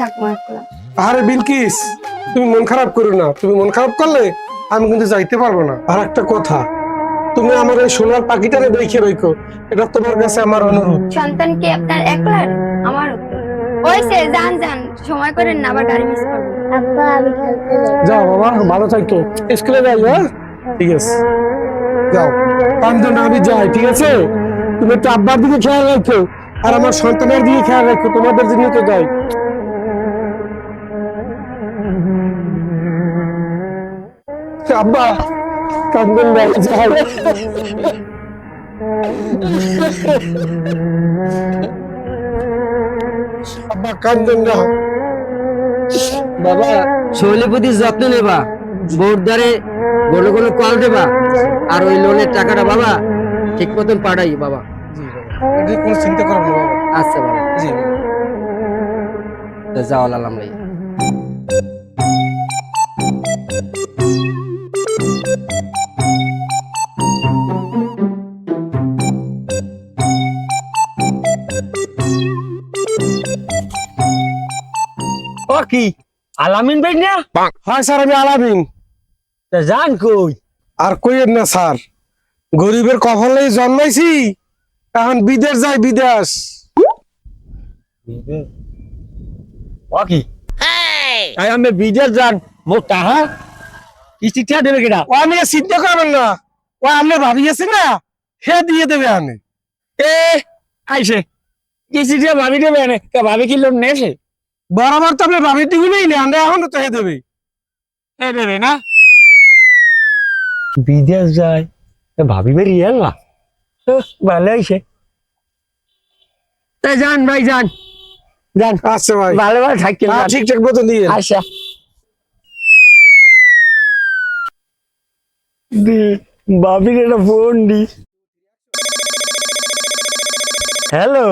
থাকব একলা? আরে বিলকিস তুমি মন খারাপ করো না। তুমি মন খারাপ করলে আমি কিন্তু যাইতে পারব না। আর একটা কথা তুমি আমার এই সোনার পাখিটারে দেখে রেখো। এটা তোমার কাছে আমার অনুরোধ। সন্তান কি আপনার একলার? আমার ওইসে যান যান সময় করেন না আবার গাড়ি মিস করবেন। আব্বা আমি খেলতে যাও বাবা ভালো থাকো। স্কুলে যাই হ্যাঁ? ঠিক আছে। যাও। কান্দো না আমি যাই ঠিক আছে? তুমি একটু আব্বার দিকে খেয়াল রাখো। আর আমার সন্তানের দিকে খেয়াল রাখো, তোমাদের জন্য তো যাই। আব্বা, কান্দন যাই। আব্বা, কান্দন না বাবা। শৈলের যত্ন নেবা। বোর্ড দ্বারে কোনো কোনো কল দেবা। আর ওই লোনের টাকাটা বাবা ঠিক মতন পাঠাই বাবা। এটি কোনো চিন্তা না আচ্ছা বাবা। জি। ভাই কি? আলামিন ভাই না? হয় স্যার আমি আলামিন। তা জান কই? আর কইেন না স্যার? গরিবের কপালেই জন্মাইছি। এখন বিদেশ যাই বিদেশ। আমি বিদেশ যান মোর টাহা কি চিঠা দেবে কিনা? ও আমি চিন্তা করবেন না। ও আপনি ভাবিয়েছে না সে দিয়ে দেবে আমি এ আইসে কি চিঠা ভাবি দেবে এনে? কে ভাবি কি লোন নেছে? বরাবর তো আপনি ভাবি দিবি না আমরা এখনও তো হে দেবে। এ দেবে না? বিদেশ যায় ভাবি বেরি এলা ভালো আইসে তা যান ভাই যান। যান। আচ্ছা ভাই। ভালো ভালো থাকেন হ্যাঁ, ঠিকঠাক মতো নিয়ে আচ্ছা। দি বাবির একটা ফোন দি। হ্যালো।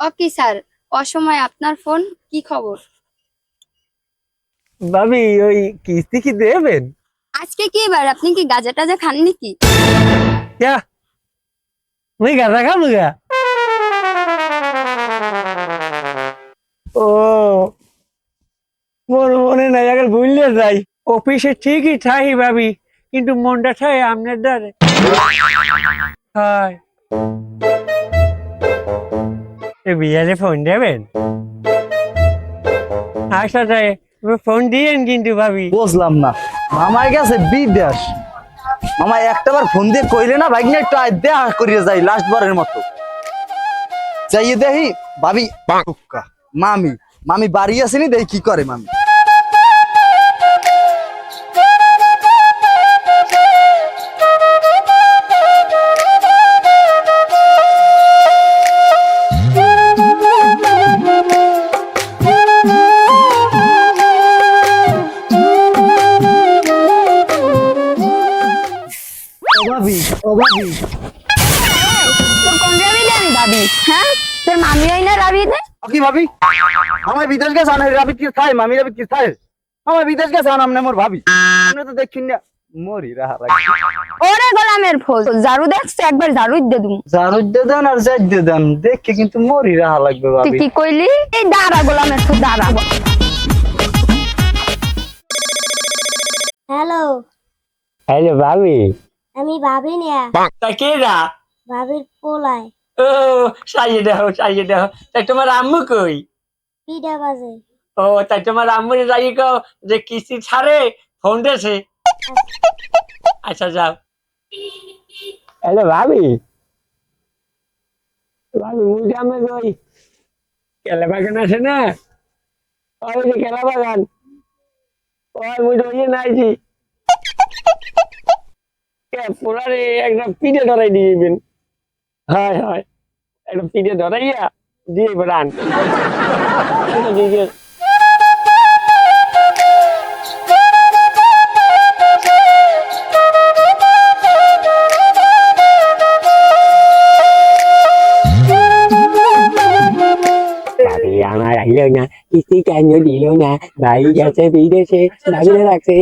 ও কি স্যার অসময় আপনার ফোন কি খবর? বাবি ওই কিস্তি কি দেবেন? আজকে কি বার আপনি কি গাজা টাজা খান নাকি মুই গাঁজা খাম গা। ও। মোর মনে নাই আগে ভুললে যাই। অফিসে ঠিকই থাকি ভাবি কিন্তু মনটা ঠাই আমনের দ্বারে হয়। বিয়ালে ফোন দেবেন? আচ্ছা তাই ফোন দিয়েন কিন্তু ভাবি। বুঝলাম না। আমার কাছে বিদেশ। মামা একটাবার ফোন দিয়ে কইলে না ভাই একটু আয় দেখা করিয়ে যাই লাস্ট বারের মতো। যাইয়ে দেখি ভাবি মামি মামি বাড়ি আসেনি দেখি কি করে মামি। রাবি আমি ভাবি। হ্যাঁ? তোর মামি হয় না রাবি দে। ও কি ভাবি? আমার বিদেশ গেছে আনা রাবি কি খায়? মামি রাবি কি খায়? আমার বিদেশ গেছে আনা আমনে মোর ভাবি। আপনি তো দেখিন না মরি রাহা লাগে ওরে গোলামের ফোন ঝাড়ু দেখছে একবার ঝাড়ু দিয়ে দিমু। জারুদ দিয়ে দেন আর জাজ দিয়ে দেন দেখে কিন্তু মরি রাহা লাগবে ভাবি। কি কইলি? এই দাঁড়া গোলামের ফোন দাঁড়া। হ্যালো। হ্যালো ভাবি। আমি ভাবি না। তা কে না ভাবির পোলায়। ও সাইয়ে দাও সাইয়ে দাও তাই তোমার আম্মু কই? পিঠা বাজে। ও তাই তোমার আম্মুরে যাই কও যে কিস্তি ছাড়ে ফোন দিয়েছে? আচ্ছা যাও। হ্যালো ভাবি। ভাবি মুই আমি কই কেলা বাগান আছে না ওই যে কেলা বাগান ওই মুই ধরিয়ে নাইছি। কে পোলারে একটা পিঠে ধরাই দিয়েবেন হয় হয়। একটা পিঠে ধরাইয়া দিয়ে বেড়ান বাড়ি আমার আইলো না কিস্তি কেন দিল না ভাই গেছে বিদেশে ভাবিলে রাখছে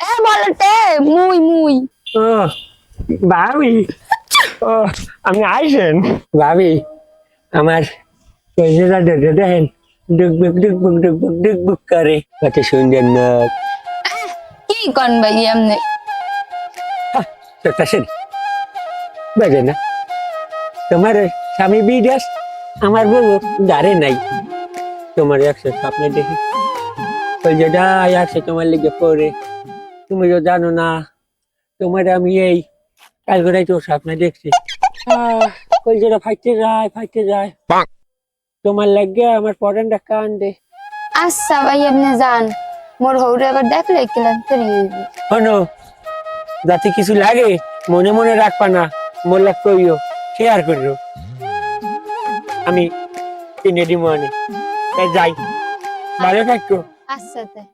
এ বলতে মুই মুই। ও ভাবি। ও আপনি আইসেন? ভাবি আমার কইজেটা ডেটে দেখেন। ডুকবুক ডুকবুক ডুকবুক ডুকবুক করে। কত সুন্দর নখ কি কন ভাই এমনি চোখটা বেজে না। তোমার স্বামী বিদেশ আমার বউ দাঁড়ে নাই। তোমার একশো স্বপ্নে দেখি। ডাই আছে তোমার লিগে পরে। তুমি তো জানো না তোমার আমি এই কাল করে তো স্বপ্নে দেখছি। আহ, ফাইতে যায় ফাইতে যায়। তোমার লাগে আমার পরানটা কান্দে। আচ্ছা ভাই আপনি যান। মোর হৌরে এবার দেখলে কিলাম তৈরি যাতে কিছু লাগে মনে মনে রাখবা না মোল্লা কইও শেয়ার করিও আমি কিনে দিব অনেক যাই। ভালো থাকো। আচ্ছা তাই।